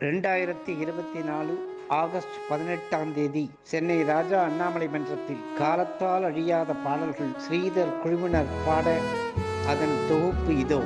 ரெண்டாயிரத்தி இருபத்தி நாலு ஆகஸ்ட் பதினெட்டாம் தேதி சென்னை ராஜா அண்ணாமலை மன்றத்தில் காலத்தால் அழியாத பாடல்கள் ஸ்ரீதர் குழுவினர் பாட அதன் தொகுப்பு இதோ.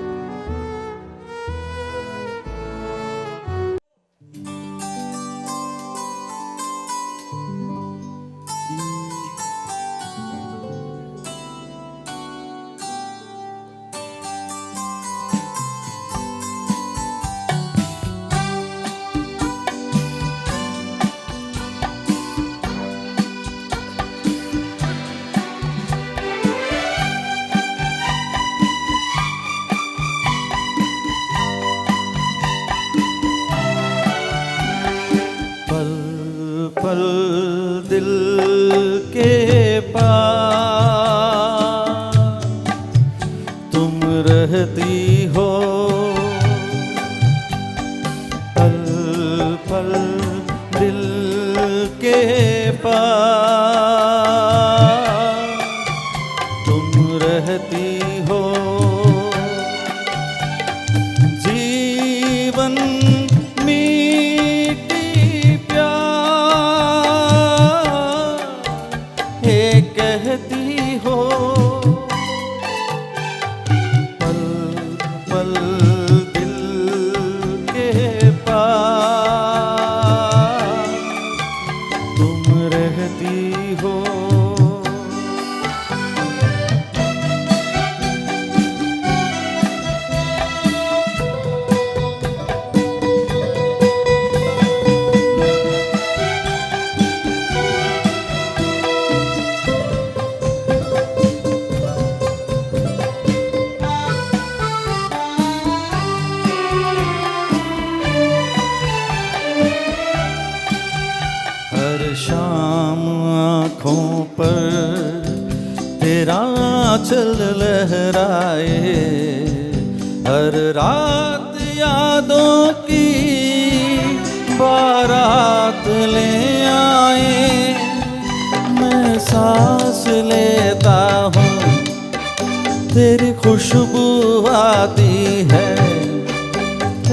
पल दिल के पास। शाम आँखों पर तेरा चल लहराए। हर रात यादों की बारात ले आए। मैं सांस लेता हूँ, तेरी खुशबू आती है।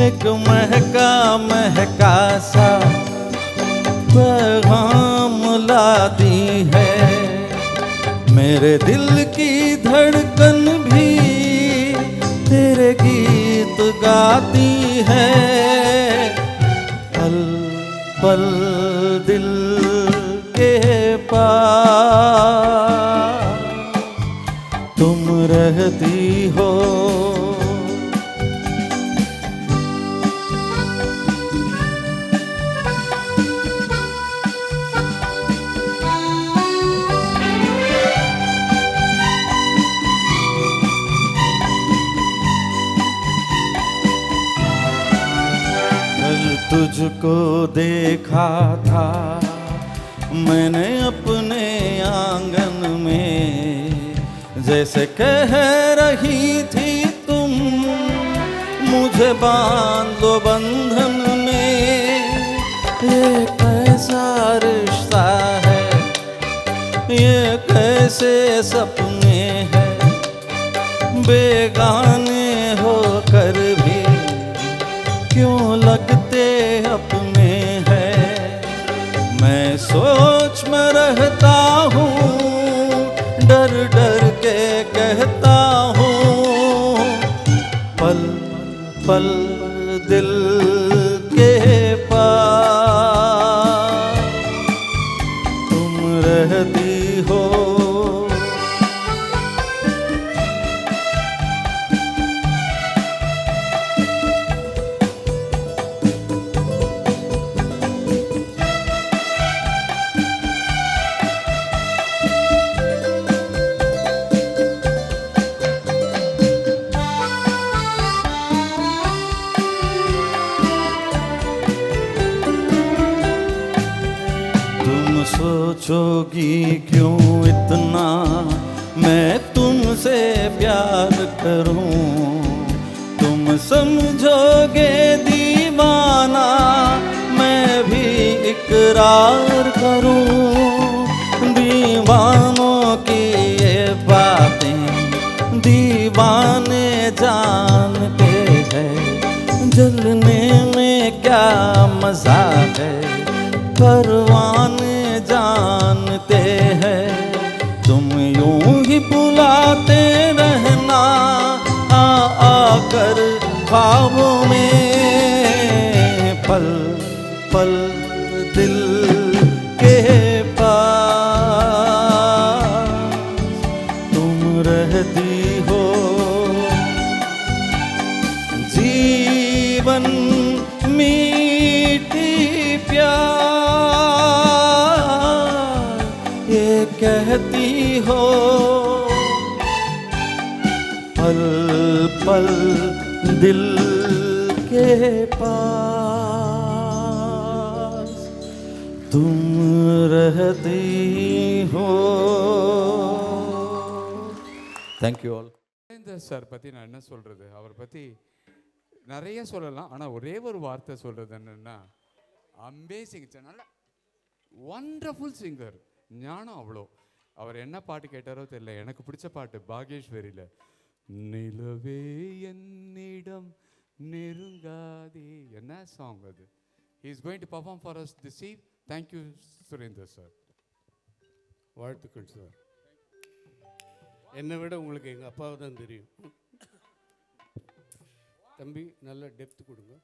एक महका महका सा पैगाम लाती है। मेरे दिल की धड़कन भी तेरे गीत गाती है। पल पल दिल के पास तुम रहती हो। तुझको देखा था, मैंने अपने आँगन में। जैसे कह रही थी तुम, मुझे बाँध लो बंधन में। ये कैसा रिश्ता है, ये कैसे सपने हैं। बेगाने दिल के पास तुम रहती सोचोगी क्यों इतना? मैं तुमसे प्यार करूँ। तुम समझोगे दीवाना, मैं भी इकरार करूँ। दीवानों की ये बातें दीवाने जानते हैं। जलने में क्या मज़ा है? परवाने जानते हैं। तुम यूँ ही बुलाते रहना, आ, आकर ख्वाबों में पल पल दिल के पास। तुम रहती हो। जीवन मीठी प्यार कहती हो पल पल दिल के पास तुम रहती हो thank you all Surendar sir பற்றி நான் என்ன சொல்கிறது அவர் பற்றி நிறைய சொல்லலாம் ஆனால் ஒரே ஒரு வார்த்தை சொல்கிறது என்னென்னா அமேசிங் நல்ல ஒண்டர்ஃபுல் சிங்கர் ஞானம் அவ்வளோ. அவர் என்ன பாட்டு கேட்டாரோ தெரியல. எனக்கு பிடிச்ச பாட்டு பாகேஸ்வரியில் நிலவே என்னிடம் நெருங்காதே என்ன சாங் அது? Is going to perform for us this eve thank you Surendar sir வாழ்த்துக்கள் சார் என்னை விட உங்களுக்கு எங்கள் அப்பாவை தான் தெரியும். தம்பி நல்ல டெப்த் கொடுங்க.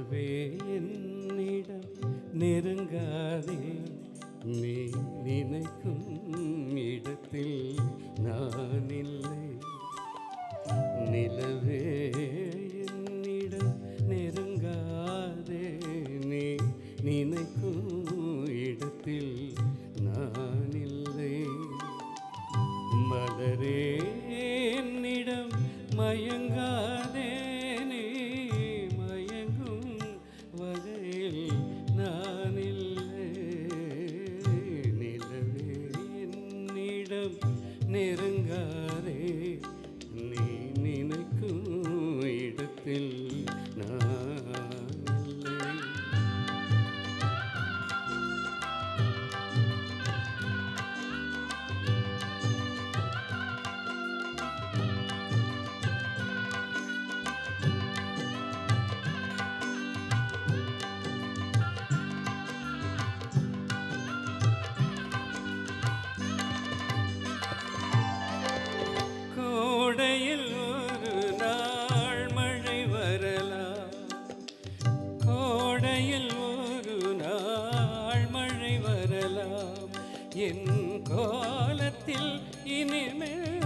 நிலவே என்னிடம் நெருங்காதே. நீ நினைக்கும் இடத்தில் நான் இல்லை நிலவே என்னிடம் நெருங்காதே. நீ நினைக்கும் கோடையில் ஒரு நாள் மழை வரலாம். என் கோலத்தில் இனிமேல்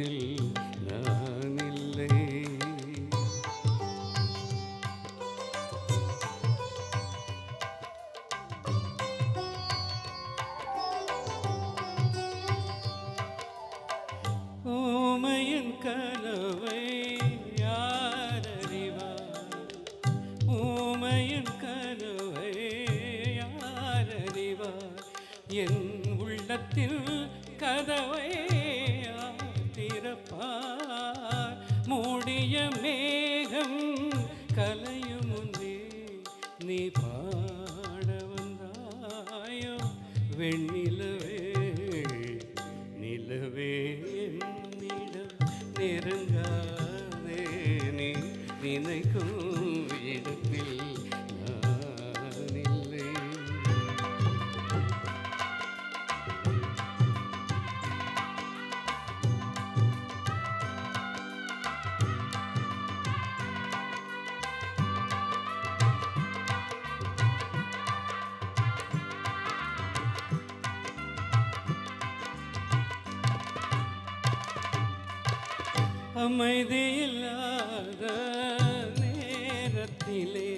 உலகத்தில் நான் இல்லை ஓமையின் கனவை யார் அறிவார்? ஓமையின் கனவை யார் அறிவார்? என் உள்ளத்தில் கதவை திறப்பார் மூடிய மேகம் கலையும் முன்னே நீ பாட வந்தாயோ? வெண்ணிலவே நிலவே என்னிடம் நெருங்காதே நீ நினைக்கும் அமைதியில்லாத நேரத்திலே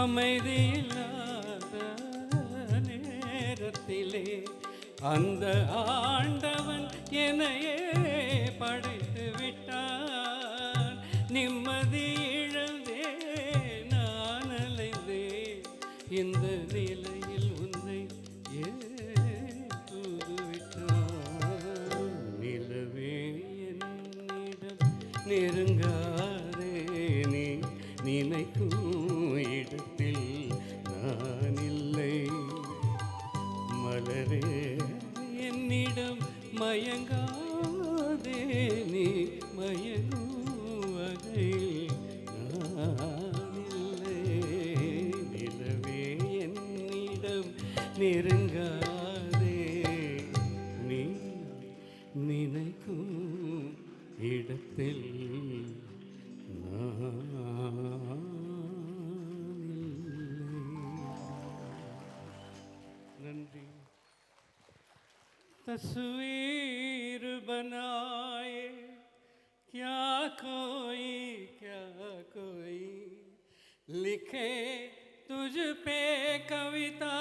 அமைதியில்லாத நேரத்திலே அந்த ஆண்டவன் என்னையே படைத்து விட்டான் நிம்மதியே மயங்காதே நீ மயங்கும் तस्वीर बनाए। क्या कोई क्या कोई लिखे तुझ पे कविता।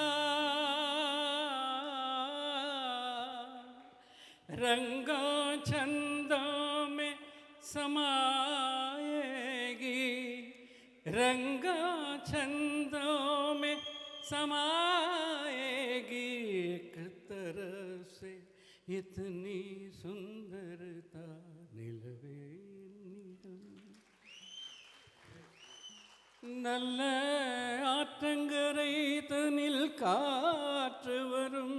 रंगों छंदों में समाएगी। रंगों छंदों में समाएगी इतनी सुंदरता निलवे நல்ல ஆற்றங்கரை தனில் காற்று வரும்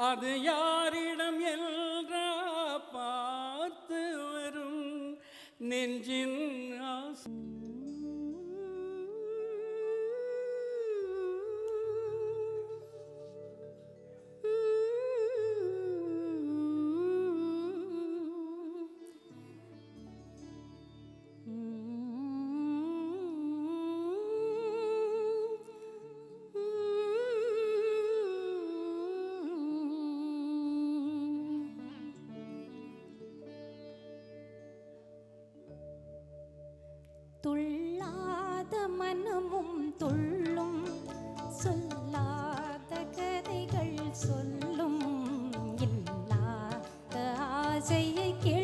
அது யாரிடம் என்றா பார்த்து வரும் நெஞ்சின் ஆசை ஆசையை கிள்ளும்